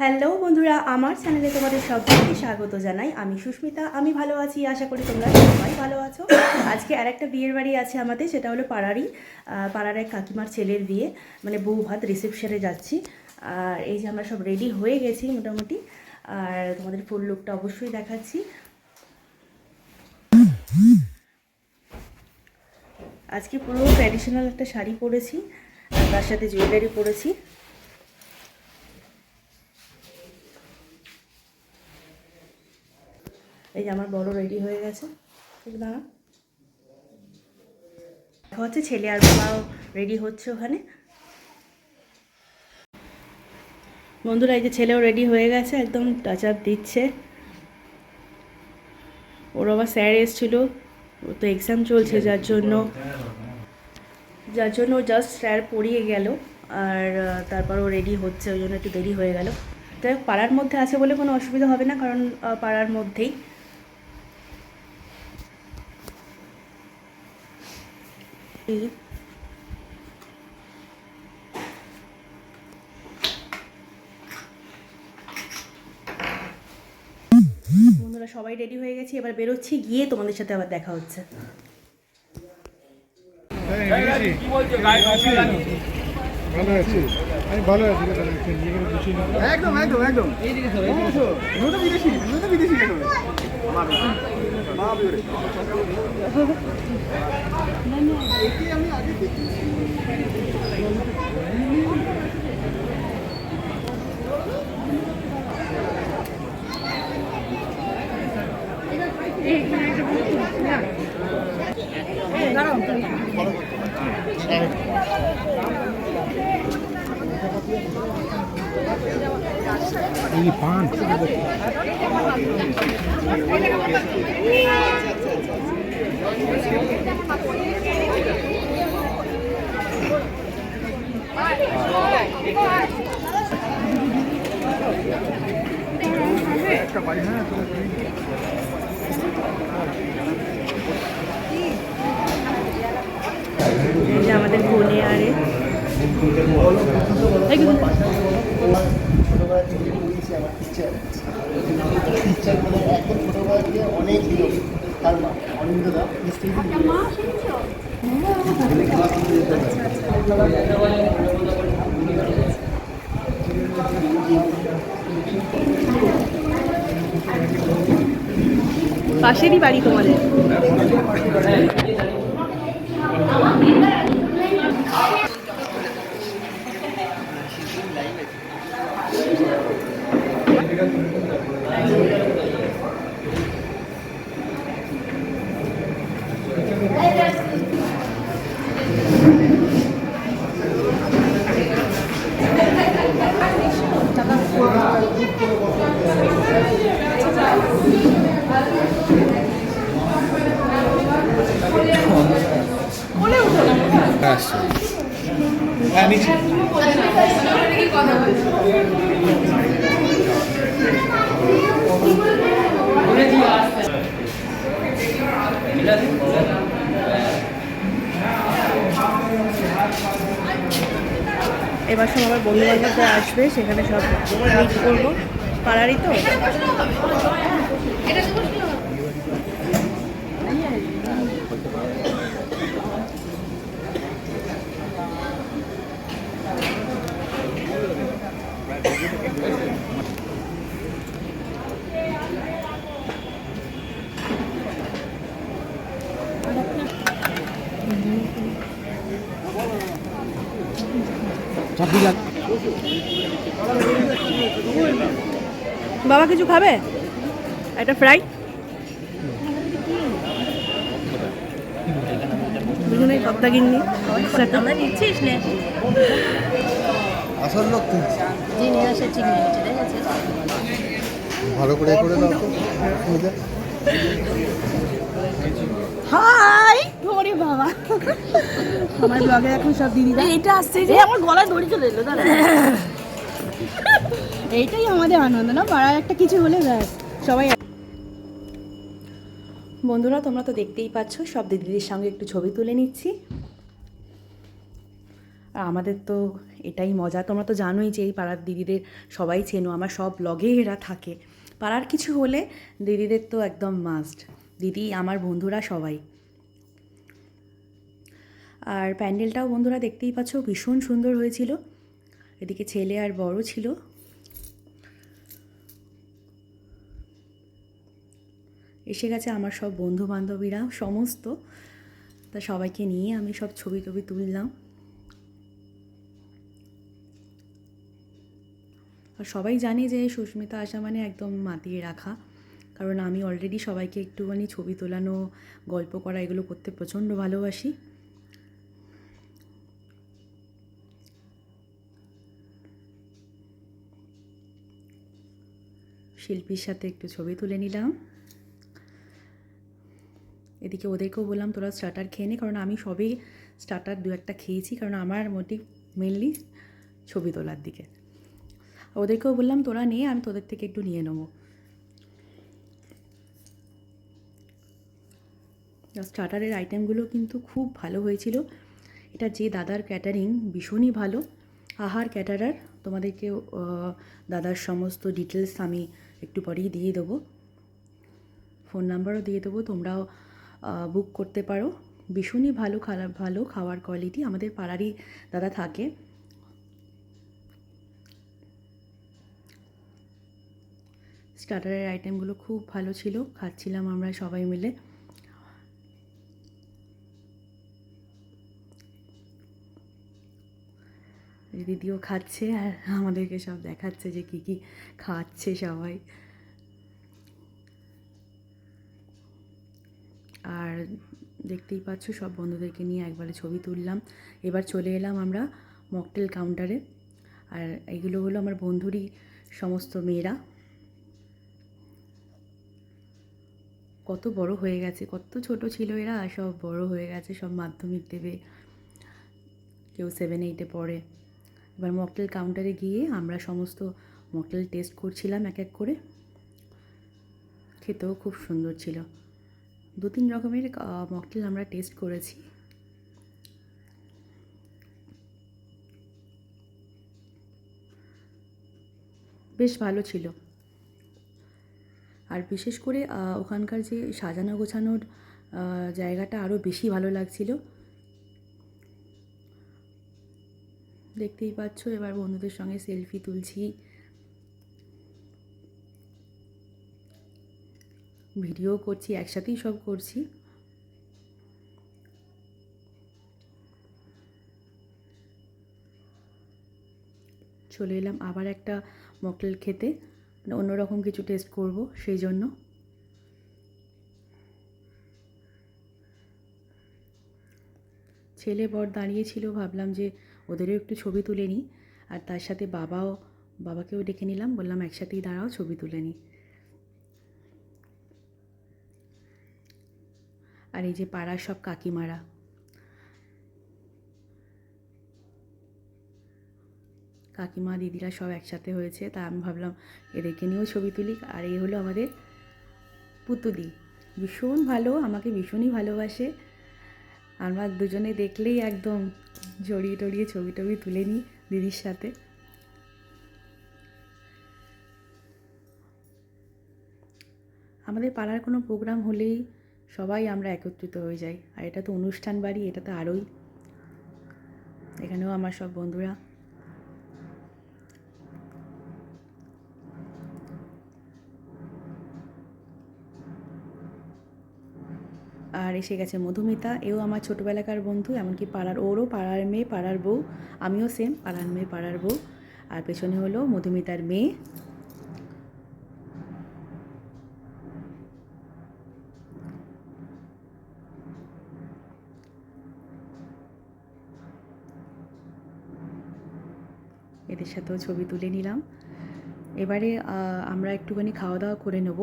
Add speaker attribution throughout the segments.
Speaker 1: Hello বন্ধুরা, আমার চ্যানেলে তোমাদের সবাইকে স্বাগত জানাই। আমি সুস্মিতা, আমি ভালো আছি, আশা করি তোমরা সবাই ভালো আছো। আজকে আর একটা বিয়ের বাড়ি আছে আমাদের, সেটা হলো পাড়ারই পাড়ার এক কাকিমার ছেলের বিয়ে। মানে বউ ভাত রিসেপশনে যাচ্ছি। আর এই যে আমরা সব রেডি হয়ে গেছি মোটামুটি। আর তোমাদের ফুল লুকটা অবশ্যই দেখাচ্ছি। আজকে পুরো ট্র্যাডিশনাল একটা শাড়ি পরেছি তার সাথে জুয়েলারি পরেছি। এই যে আমার বড় রেডি হয়ে গেছে। দাঁড়া দেখা হচ্ছে ছেলে আর বাবাও রেডি হচ্ছে ওখানে। বন্ধুরা এই যে ছেলেও রেডি হয়ে গেছে একদম টাচ আপ দিচ্ছে। ওর আবার স্যার এসেছিল ওর তো এক্সাম চলছে যার জন্য যার জন্য জাস্ট স্যার পড়িয়ে গেল আর তারপর ও রেডি হচ্ছে ওই জন্য একটু দেরি হয়ে গেল। তাই পাড়ার মধ্যে আছে বলে কোনো অসুবিধা হবে না কারণ পাড়ার মধ্যেই। এই যে। বন্ধুরা সবাই রেডি হয়ে গেছি এবার বেরোচ্ছি গিয়ে তোমাদের সাথে আবার দেখা হচ্ছে
Speaker 2: ভালো আছি আমি ভালো আছি।
Speaker 3: একদম একদম একদম দুটো বিদেশি দুটো বিদেশি এখন
Speaker 2: এই পান
Speaker 1: এই যে আমাদের বোনে আরে এই কিন্তু
Speaker 3: অনেক হিরো তার মা অনিন্দদা
Speaker 1: পাশেরই বাড়ি তোমাদের? এবার সব আমার বন্ধু বান্ধবরা আসবে সেখানে সব মিট করব। পাড়ারই তো? বাবা কিছু খাবে? একটা ফ্রাই? কপ্তা কিননি
Speaker 4: নিচ্ছিস নে।
Speaker 3: আসল লোক তুই
Speaker 4: জি নিয়ে আসে ঠিক
Speaker 3: ভালো করে করে দাও তো।
Speaker 1: হাই। ওরে বাবা। আমার ব্লগে এখন সব দিদিরা
Speaker 4: এটা আসছে যে আমার গলায় দড়ি চলে এলো দাঁড়া।
Speaker 1: এইটাই আমাদের আনন্দ না? পাড়ার একটা কিছু হলে ব্যাস সবাই বন্ধুরা তোমরা তো দেখতেই পাচ্ছ সব দিদিদের সঙ্গে একটু ছবি তুলে নিচ্ছি। আর আমাদের তো এটাই মজা। তোমরা তো জানোই যে এই পাড়ার দিদিদের সবাই চেনো আমার সব ব্লগে এরা থাকে। পাড়ার কিছু হলে দিদিদের তো একদম মাস্ট। দিদি, আমার বন্ধুরা সবাই। আর প্যান্ডেলটাও বন্ধুরা দেখতেই পাচ্ছ, ভীষণ সুন্দর হয়েছিল। এদিকে ছেলে আর বড় ছিল। এসে গেছে আমার সব বন্ধু বান্ধবীরা সমস্ত। তা সবাইকে নিয়ে আমি সব ছবি টবি তুললাম। আর সবাই জানে যে সুস্মিতা আসা মানে একদম মাতিয়ে রাখা। কারণ আমি অলরেডি সবাইকে একটুখানি ছবি তোলানো, গল্প করা এগুলো করতে প্রচণ্ড ভালোবাসি। শিল্পীর সাথে একটু ছবি তুলে নিলাম। এদিকে ওদেরকেও বললাম, তোরা স্টার্টার খেয়ে নে, কারণ আমি সবেই স্টার্টার দু একটা খেয়েছি, কারণ আমার মোটিভ মেনলি ছবি তোলার দিকে। ওদেরকেও বললাম, তোরা নে, আমি তোদের থেকে একটু নিয়ে নেব। স্টার্টারের আইটেমগুলো কিন্তু খুব ভালো হয়েছিল। এটা যে দাদার ক্যাটারিং ভীষণই ভালো। আহার ক্যাটারার তোমাদেরকে দাদার সমস্ত ডিটেলস আমি একটু পরেই দিয়ে দেবো। ফোন নাম্বারও দিয়ে দেবো, তোমরাও বুক করতে পারো। ভীষণই ভালো খারাপ ভালো খাওয়ার কোয়ালিটি আমাদের পাড়ারই দাদা থাকে। স্টার্টারের আইটেমগুলো খুব ভালো ছিল, খাচ্ছিলাম আমরা সবাই মিলে। দিদিও খাচ্ছে আর আমাদেরকে সব দেখাচ্ছে যে কী কী খাচ্ছে সবাই। আর দেখতেই পাচ্ছ, সব বন্ধুদেরকে নিয়ে একবারে ছবি তুললাম। এবার চলে এলাম আমরা মকটেল কাউন্টারে। আর এগুলো হলো আমার বন্ধুরই সমস্ত মেয়েরা। কত বড় হয়ে গেছে, কত ছোট ছিল এরা সব বড় হয়ে গেছে, সব মাধ্যমিক দেবে। কেউ সেভেন এইটে পড়ে। এবার মকটেল কাউন্টারে গিয়ে আমরা সমস্ত মকটেল টেস্ট করছিলাম এক এক করে। খেতেও খুব সুন্দর ছিল। দু তিন রকমের মকটেল আমরা টেস্ট করেছি। বেশ ভালো ছিল। আর বিশেষ করে ওখানকার যে সাজানো গোছানোর জায়গাটা আরও বেশি ভালো লাগছিল। দেখতেই পাচ্ছ, এবার বন্ধুদের সঙ্গে সেলফি তুলছি। ভিডিও করছি, একসাথেই সব করছি। চলে এলাম আবার একটা মকটেল খেতে মানে অন্যরকম কিছু টেস্ট করব সেই জন্য। ছেলে বর দাঁড়িয়েছিল ভাবলাম যে ওদেরও একটু ছবি তুলে নিই। আর তার সাথে বাবাও, বাবাকেও ডেকে নিলাম। বললাম, একসাথেই দাঁড়াও, ছবি তুলে নিই। আর এই যে পাড়ার সব কাকিমারা। কাকিমা, দিদিরা সব একসাথে হয়েছে। তা আমি ভাবলাম, এদেরকে নিয়েও ছবি তুলি। আর এই হলো আমাদের পুতুদি। ভীষণ ভালো, আমাকে ভীষণই ভালোবাসে। আমরা দুজনে দেখলেই একদম জড়িয়ে টড়িয়ে ছবি টবি তুলে নিই দিদির সাথে। আমাদের পাড়ার কোনো প্রোগ্রাম হলেই সবাই আমরা একত্রিত হয়ে যাই, আর এটা তো অনুষ্ঠান বাড়ি, এটা তো আরোই। এখানেও আমার সব বন্ধুরা আর এসে গেছে মধুমিতা। এও আমার ছোটোবেলাকার বন্ধু, এমনকি পাড়ার ওরও পাড়ার মেয়ে, পাড়ার বউ। আমিও সেম পাড়ার মেয়ে, পাড়ার বউ। আর পেছনে হলো মধুমিতার মেয়ে। এদের সাথেও ছবি তুলে নিলাম। এবারে আমরা একটুখানি খাওয়া দাওয়া করে নেব।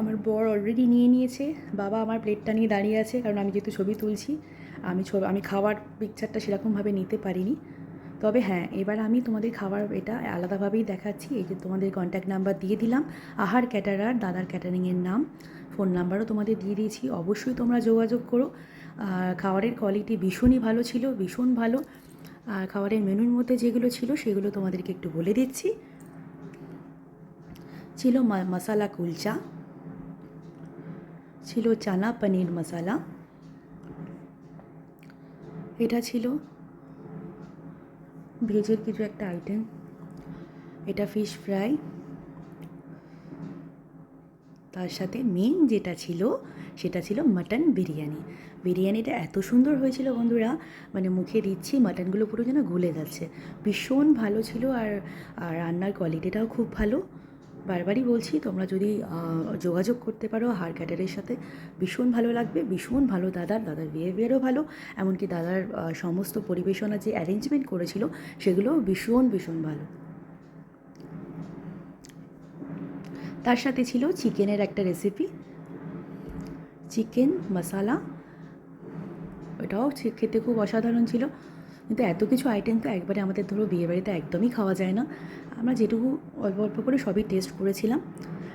Speaker 1: আমার বর অলরেডি নিয়ে নিয়েছে। বাবা আমার প্লেটটা নিয়ে দাঁড়িয়ে আছে, কারণ আমি যেহেতু ছবি তুলছি, আমি ছবি, আমি খাওয়ার পিকচারটা সেরকমভাবে নিতে পারিনি। তবে হ্যাঁ এবার আমি তোমাদের খাবার এটা আলাদাভাবেই দেখাচ্ছি। এই যে তোমাদের কন্ট্যাক্ট নাম্বার দিয়ে দিলাম, আহার ক্যাটারার দাদার ক্যাটারিংয়ের নাম। ফোন নাম্বারও তোমাদের দিয়ে দিয়েছি, অবশ্যই তোমরা যোগাযোগ করো। আর খাবারের কোয়ালিটি ভীষণই ভালো ছিল, ভীষণ ভালো। আর খাবারের মেনুর মধ্যে যেগুলো ছিল, সেগুলো তোমাদেরকে একটু বলে দিচ্ছি। ছিল মশালা কুলচা। ছিল চানা পনির মশালা। এটা ছিল ভেজের কিছু একটা আইটেম এটা ফিশ ফ্রাই তার সাথে মেন যেটা ছিল, সেটা ছিল মাটন বিরিয়ানি। বিরিয়ানিটা এত সুন্দর হয়েছিল বন্ধুরা মানে মুখে দিচ্ছি মাটনগুলো পুরো যেন গলে যাচ্ছে। ভীষণ ভালো ছিল আর আর রান্নার কোয়ালিটিটাও খুব ভালো। বারবারই বলছি, তোমরা যদি যোগাযোগ করতে পারো হার ক্যাটারের সাথে, ভীষণ ভালো লাগবে, ভীষণ ভালো দাদার দাদার বিহেভিয়ারও ভালো, এমনকি দাদার সমস্ত পরিবেশনা যে অ্যারেঞ্জমেন্ট করেছিল, সেগুলো ভীষণ ভীষণ ভালো। তার সাথে ছিল চিকেনের একটা রেসিপি চিকেন মশালা, ওটাও খেতে খুব অসাধারণ ছিল। কিন্তু এত কিছু আইটেম তো একবারে আমাদের ধরো বিয়েবাড়িতে একদমই খাওয়া যায় না। আমরা যেটুকু অল্প অল্প করে সবই টেস্ট করেছিলাম।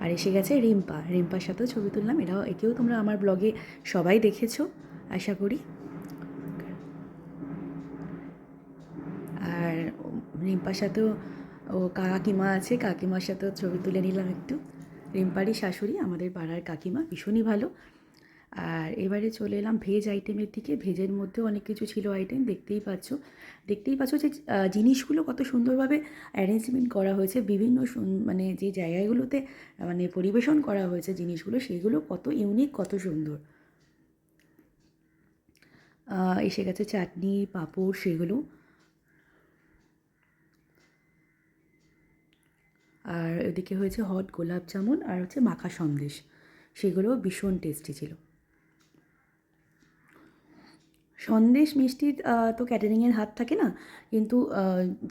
Speaker 1: আর এসে গেছে রিম্পা। রিম্পার সাথেও ছবি তুললাম। এটাও একেও তোমরা আমার ব্লগে সবাই দেখেছ, আশা করি। আর রিম্পার সাথেও, ও কাকিমা আছে, কাকিমার সাথেও ছবি তুলে নিলাম একটু। রিম্পারই শাশুড়ি, আমাদের পাড়ার কাকিমা, ভীষণই ভালো। আর এবারে চলে এলাম ভেজ আইটেমের দিকে। ভেজের মধ্যেও অনেক কিছু ছিল আইটেম দেখতেই পাচ্ছ। দেখতেই পাচ্ছ যে জিনিসগুলো কত সুন্দরভাবে অ্যারেঞ্জমেন্ট করা হয়েছে, বিভিন্ন মানে যে জায়গাগুলোতে মানে পরিবেশন করা হয়েছে জিনিসগুলো, সেগুলো কত ইউনিক কত সুন্দর। এসে গেছে চাটনি, পাঁপড়, সেগুলো। আর এদিকে হয়েছে হট গোলাপ জামুন আর হচ্ছে মাখা সন্দেশ। সেগুলো ভীষণ টেস্টি ছিল। সন্দেশ মিষ্টির তো ক্যাটারিংয়ের হাত থাকে না? কিন্তু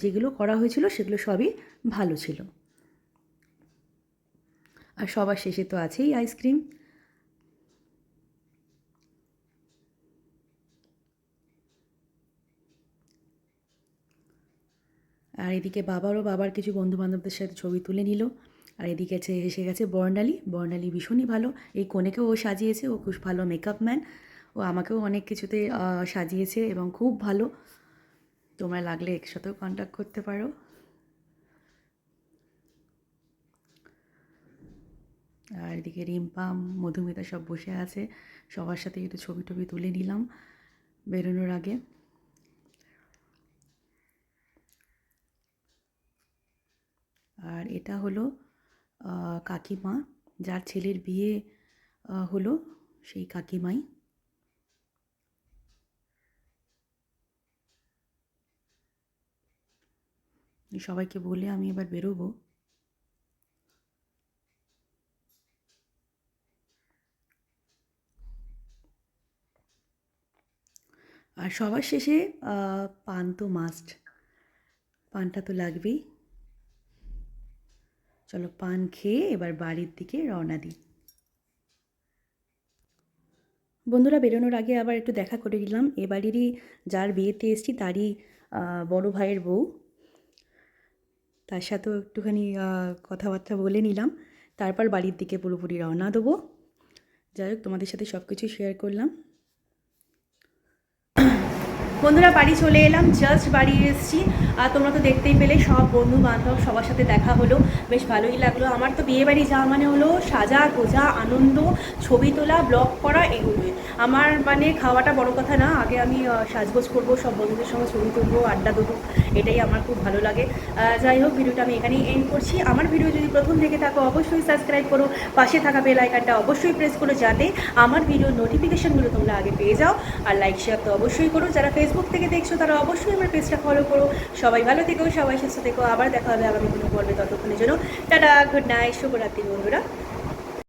Speaker 1: যেগুলো করা হয়েছিল সেগুলো সবই ভালো ছিল। আর সবার শেষে তো আছেই আইসক্রিম। আর এদিকে বাবারও বাবার কিছু বন্ধু বান্ধবদের সাথে ছবি তুলে নিল। আর এদিকে এসে গেছে বর্ণালী। বর্ণালী ভীষণই ভালো। এই কনেকেও ও সাজিয়েছে। ও খুব ভালো মেকআপ ম্যান ও আমাকেও অনেক কিছুতে সাজিয়েছে এবং খুব ভালো। তোমরা লাগলে একসাথেও কন্ট্যাক্ট করতে পারো। আর এদিকে রিম্পা, মধুমিতা সব বসে আছে। সবার সাথে একটু ছবি টবি তুলে নিলাম বেরোনোর আগে। আর এটা হলো কাকিমা, যার ছেলের বিয়ে হলো সেই কাকিমাই। সবাইকে বলে আমি এবার বেরোবো। আর সবার শেষে পান তো মাস্ট পানটা তো লাগবেই। চলো পান খেয়ে এবার বাড়ির দিকে রওনা দিই। বন্ধুরা, বেরোনোর আগে আবার একটু দেখা করে নিলাম। এ বাড়িরই যার বিয়েতে এসেছি, তারই বড় ভাইয়ের বউ। তার সাথেও একটুখানি কথাবার্তা বলে নিলাম। তারপর বাড়ির দিকে পুরোপুরি রওনা দেবো। যাই হোক, তোমাদের সাথে সব কিছু শেয়ার করলাম। বন্ধুরা, বাড়ি চলে এলাম জাস্ট বাড়ি এসেছি। আর তোমরা তো দেখতেই পেলে, সব বন্ধু বান্ধব সবার সাথে দেখা হলো। বেশ ভালোই লাগল। আমার তো বিয়ে বাড়ি যাওয়া মানে হলো সাজা গোজা আনন্দ, ছবি তোলা ব্লগ করা, এগুলোই। আমার মানে খাওয়াটা বড় কথা না, আগে আমি সাজগোজ করব, সব বন্ধুদের সঙ্গে ছবি তুলবো, আড্ডা দেবো, এটাই আমার খুব ভালো লাগে। যাই হোক, ভিডিওটা আমি এখানেই এন্ড করছি। আমার ভিডিও যদি প্রথম থেকে থাকো, অবশ্যই সাবস্ক্রাইব করো, পাশে থাকা বেল আইকনটা অবশ্যই প্রেস করো, যাতে আমার ভিডিওর নোটিফিকেশনগুলো তোমরা আগে পেয়ে যাও। আর লাইক শেয়ার তো অবশ্যই করো। যারা ফেসবুক থেকে দেখছ, তারা অবশ্যই আমার পেজটা ফলো করো। সবাই ভালো থেকো, সবাই সুস্থ থেকো। আবার দেখা হবে আগামী কোনো পর্বে, ততক্ষণের জন্য টাটা গুড নাইট শুভরাত্রি বন্ধুরা।